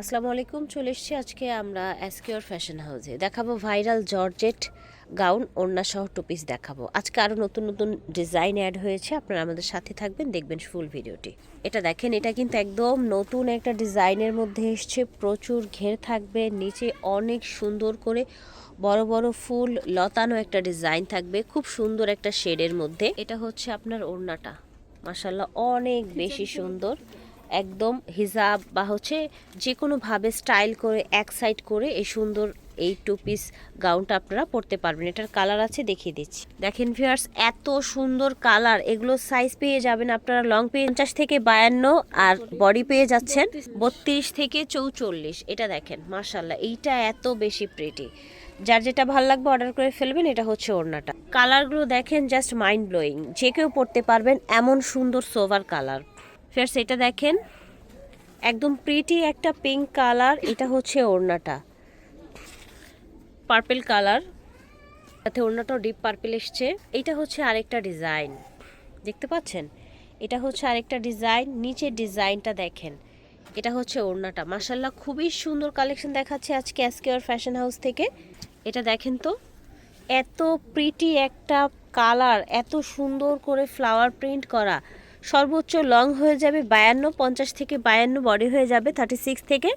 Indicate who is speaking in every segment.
Speaker 1: আসসালামু আলাইকুম, চলে এসেছি আজকে আমরা এসকিওর ফ্যাশন হাউসে দেখাবো ভাইরাল জর্জেট গাউন ওড়না সহ টু পিস দেখাবো। আজকে আরও নতুন নতুন ডিজাইন অ্যাড হয়েছে, আপনারা আমাদের সাথে থাকবেন, দেখবেন ফুল ভিডিওটি এটা দেখেন, এটা কিন্তু একদম নতুন একটা ডিজাইনের মধ্যে এসছে, প্রচুর ঘের থাকবে, নিচে অনেক সুন্দর করে বড় বড় ফুল, লতানো একটা ডিজাইন থাকবে, খুব সুন্দর একটা শেডের মধ্যে। এটা হচ্ছে আপনার ওড়নাটা। মাসাল্লাহ অনেক বেশি সুন্দর। একদম হিজাব বা হচ্ছে যে কোনোভাবে স্টাইল করে এক সাইড করে এই সুন্দর এই টু পিস গাউনটা আপনারা পরতে পারবেন। এটার কালার আছে, দেখিয়ে দিচ্ছি। দেখেন ভিউয়ার্স এত সুন্দর কালার। এগুলো সাইজ পেয়ে যাবেন আপনারা লং পেয়ে পঞ্চাশ থেকে বায়ান্ন আর বডি পেয়ে যাচ্ছেন বত্রিশ থেকে চৌচল্লিশ। এটা দেখেন মার্শাল্লাহ এইটা এত বেশি প্রেটি যার যেটা ভালো লাগবে অর্ডার করে ফেলবেন, এটা হচ্ছে ওড়নাটা। কালারগুলো দেখেন জাস্ট মাইন্ড ব্লোয়িং যে কেউ পরতে পারবেন এমন সুন্দর সোভার কালার। ফের এটা দেখেন, একদম প্রিটি একটা পিঙ্ক কালার এটা হচ্ছে ওড়নাটা। পার্পেল কালার সাথে ওড়নাটাও ডিপ পার্পেল এসছে। এটা হচ্ছে আরেকটা ডিজাইন দেখতে পাচ্ছেন? এটা হচ্ছে আরেকটা ডিজাইন নিচের ডিজাইনটা দেখেন। এটা হচ্ছে ওড়নাটা। মাসাল্লাহ খুবই সুন্দর কালেকশন দেখাচ্ছে আজকে এসকেআর ফ্যাশন হাউস থেকে। এটা দেখেন তো, এত প্রিটি একটা কালার এত সুন্দর করে ফ্লাওয়ার প্রিন্ট করা। সর্বোচ্চ লং হয়ে যাবে বায়ান্ন, পঞ্চাশ থেকে বায়ান্ন, বডি হয়ে যাবে থার্টি সিক্স থেকে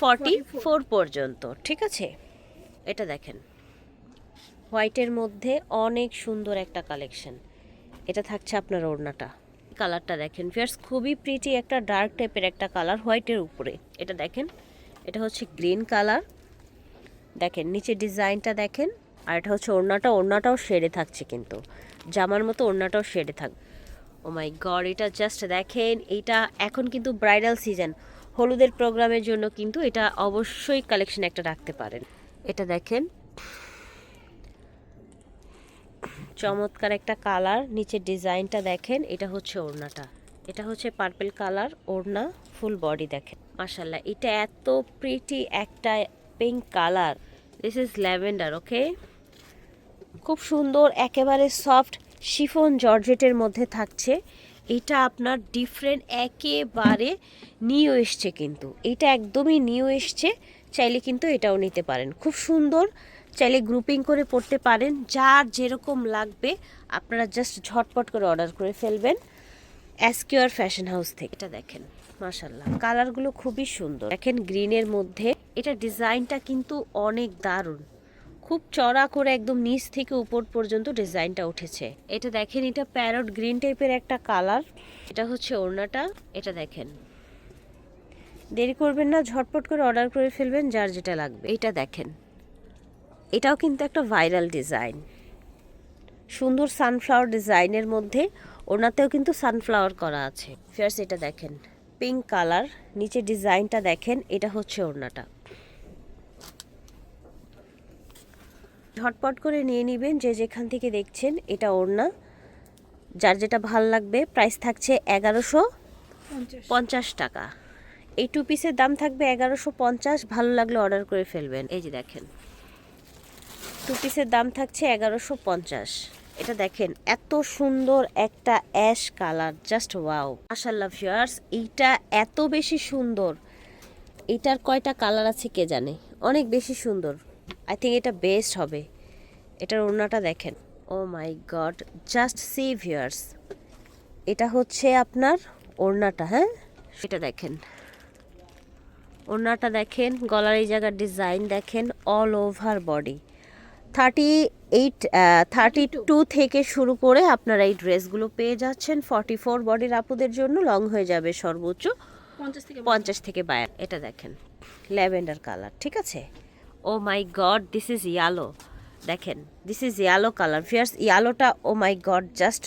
Speaker 1: ফর্টি ফোর পর্যন্ত। ঠিক আছে? এটা দেখেন। হোয়াইটের মধ্যে অনেক সুন্দর একটা কালেকশন। এটা থাকছে আপনার ওড়নাটা। কালারটা দেখেন। ফিয়ার্স খুবই প্রিটি একটা ডার্ক টাইপের একটা কালার হোয়াইটের উপরে। এটা দেখেন। এটা হচ্ছে গ্রিন কালার। দেখেন নিচে ডিজাইনটা দেখেন। আর এটা হচ্ছে ওড়নাটা। ওড়নাটাও শেডে থাকছে কিন্তু। জামার মতো ওড়নাটাও শেডে থাকবে ও মাই গড এটা জাস্ট দেখেন, এটা এখন কিন্তু ব্রাইডাল সিজন হলুদের প্রোগ্রামের জন্য কিন্তু এটা অবশ্যই কালেকশন একটা রাখতে পারেন। এটা দেখেন। চমৎকার একটা কালার নিচের ডিজাইনটা দেখেন, এটা হচ্ছে ওড়নাটা। এটা হচ্ছে পার্পেল কালার ওড়না ফুল বডি দেখেন। মাসাল্লাহ এটা এত প্রিটি একটা pink colour this is lavender okay খুব সুন্দর, একেবারে সফট শিফন জর্জেটের মধ্যে থাকছে। এটা আপনার ডিফারেন্ট একেবারে নিউ এসছে কিন্তু। এটা একদমই নিউ এসছে, চাইলে কিন্তু এটাও নিতে পারেন। খুব সুন্দর, চাইলে গ্রুপিং করে পড়তে পারেন। যার যেরকম লাগবে, আপনারা জাস্ট ঝটপট করে অর্ডার করে ফেলবেন। অ্যাসকিওর ফ্যাশন হাউস থেকে। এটা দেখেন মাশাল্লাহ কালারগুলো খুবই সুন্দর। দেখেন গ্রিনের মধ্যে, এটা ডিজাইনটা কিন্তু অনেক দারুণ। খুব চড়া করে একদম নিচ থেকে উপর পর্যন্ত ডিজাইনটা উঠেছে। এটা দেখেন, এটা প্যারট গ্রিন টাইপের একটা কালার। এটা হচ্ছে ওড়নাটা, এটা দেখেন। দেরি করবেন না, ঝটপট করে অর্ডার করে ফেলবেন, যার যেটা লাগবে। এটা দেখেন। এটাও কিন্তু একটা ভাইরাল ডিজাইন। সুন্দর সানফ্লাওয়ার ডিজাইনের মধ্যে ওনাতেও কিন্তু সানফ্লাওয়ার করা আছে। ফিয়ার্স, এটা দেখেন। পিঙ্ক কালার, নিচে ডিজাইনটা দেখেন, এটা হচ্ছে ওড়নাটা। ঝটপট করে নিয়ে নেবেন যে যেখান থেকে দেখছেন এটা ওড়না। যার যেটা ভালো লাগবে প্রাইস থাকছে এগারোশো পঞ্চাশ। টাকা। এই টু পিসের দাম থাকবে এগারোশো পঞ্চাশ ভালো লাগলে অর্ডার করে ফেলবেন। এই যে দেখেন। টু পিসের দাম থাকছে এগারোশো পঞ্চাশ। এটা দেখেন এত সুন্দর একটা অ্যাশ কালার জাস্ট ওয়াও মাশাল্লাহ ভিউয়ার্স এইটা এত বেশি সুন্দর। এটার কয়টা কালার আছে কে জানে? অনেক বেশি সুন্দর। আই থিঙ্ক এটা বেস্ট হবে। এটার ওড়নাটা দেখেন। ও my god just see viewers এটা হচ্ছে আপনার ওড়নাটা হ্যাঁ? এটা দেখেন। ওড়নাটা দেখেন গলার এই জায়গার ডিজাইন দেখেন all over body thirty eight thirty two থেকে শুরু করে আপনারা এই ড্রেসগুলো পেয়ে যাচ্ছেন। ফর্টি ফোর বডির আপুদের জন্য লং হয়ে যাবে সর্বোচ্চ
Speaker 2: পঞ্চাশ থেকে
Speaker 1: পঞ্চাশ থেকে বায়ার এটা দেখেন ল্যাভেন্ডার কালার ঠিক আছে? ও my god this is yellow দেখেন this is yellow colour fierce ইয়ালোটা oh my god just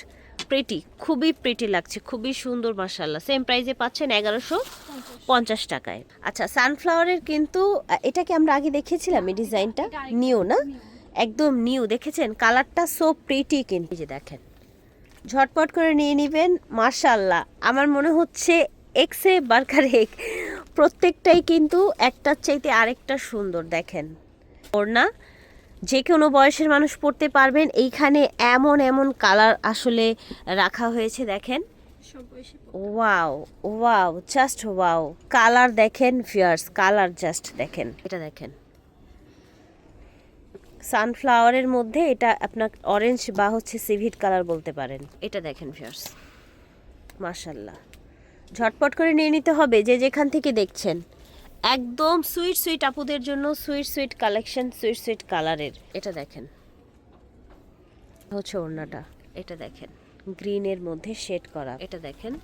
Speaker 1: pretty খুবই প্রিটি লাগছে, খুবই সুন্দর মাসাল্লাহ সেম প্রাইজে পাচ্ছেন এগারোশো পঞ্চাশ টাকায়। আচ্ছা সানফ্লাওয়ারের কিন্তু এটাকে আমরা আগে দেখেছিলাম এই ডিজাইনটা? নিউ না? একদম নিউ দেখেছেন? কালারটা সো প্রিটি কিন্তু। যে দেখেন, ঝটপট করে নিয়ে নেবেন মার্শাল্লাহ আমার মনে হচ্ছে এক্সে বার্কার এক প্রত্যেকটাই কিন্তু একটার চাইতে আরেকটা সুন্দর দেখেন। ওড়না যে কোনো বয়সের মানুষ পড়তে পারবেন। এইখানে এমন এমন কালার আসলে রাখা হয়েছে দেখেন। Wow wow just wow. Colour দেখেন ফিয়ার্স কালার জাস্ট দেখেন। এটা দেখেন। সানফ্লাওয়ারের মধ্যে এটা আপনার অরেঞ্জ বা হচ্ছে সিভিট কালার বলতে পারেন। এটা দেখেন ফিয়ার্স মাশাল্লাহ। ঝটপট করে নিয়ে নিতে হবে যে যেখান থেকে দেখছেন। একদম সুইট সুইট আপুদের জন্য sweet sweet collection, sweet sweet কালারের। এটা দেখেন। হচ্ছে ওড়নাটা। এটা দেখেন। গ্রিনের মধ্যে শেড করা। এটা দেখেন।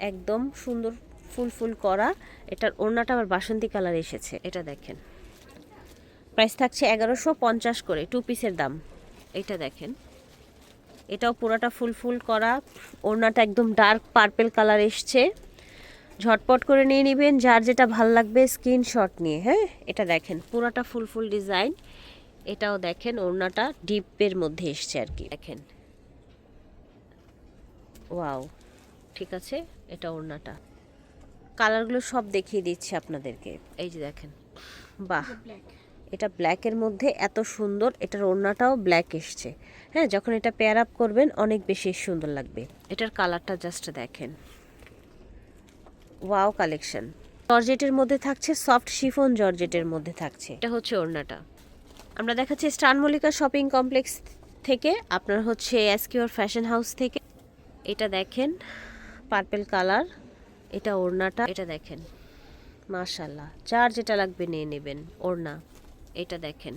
Speaker 1: একদম সুন্দর ফুল ফুল করা। এটার ওড়নাটা আবার বাসন্তী কালার এসেছে। এটা দেখেন। প্রাইস থাকছে এগারোশো পঞ্চাশ করে টু পিসের দাম। এটা দেখেন। এটাও পুরোটা ফুল ফুল করা। ওড়নাটা একদম ডার্ক পার্পেল কালার এসছে। ঝটপট করে নিয়ে নেবেন, যার যেটা ভালো লাগবে স্ক্রিনশট নিয়ে হ্যাঁ? এটা দেখেন, পুরোটা ফুল ফুল ডিজাইন এটাও দেখেন, ওড়নাটা ডিপের মধ্যে এসছে আর কি। দেখেন। ওয়াও ঠিক আছে, এটা ওড়নাটা। কালারগুলো সব দেখিয়ে দিচ্ছি আপনাদেরকে। এই যে দেখেন, বাহ। এটা ব্ল্যাকের মধ্যে এত সুন্দর, এটার ওড়নাটাও ব্ল্যাক এসছে। হ্যাঁ যখন এটা পেয়ার আপ করবেন, অনেক বেশি সুন্দর লাগবে। এটার কালারটা জাস্ট দেখেন। ওয়াও কালেকশন জর্জেটের মধ্যে থাকছে সফট শিফন জর্জেটের মধ্যে থাকছে। এটা হচ্ছে ওড়নাটা। আমরা দেখাচ্ছি স্টান মল্লিকা শপিং কমপ্লেক্স থেকে, আপনার হচ্ছে এসকিউর ফ্যাশন হাউস থেকে। এটা দেখেন পার্পেল কালার এটা ওড়নাটা। এটা দেখেন মাশাল্লাহ যার যেটা লাগবে নিয়ে নেবেন, ওড়না। এটা দেখেন।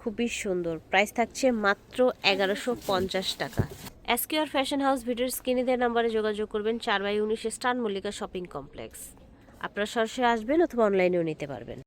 Speaker 1: খুবই সুন্দর। প্রাইস থাকছে মাত্র এগারোশো পঞ্চাশ টাকা। এসকিউর ফ্যাশন হাউস ভিডিওর স্ক্রিনিদের নাম্বারে যোগাযোগ করবেন চার বাই উনিশে স্টান মল্লিকা শপিং কমপ্লেক্স। আপনারা সরাসরি আসবেন অথবা অনলাইনেও নিতে পারবেন।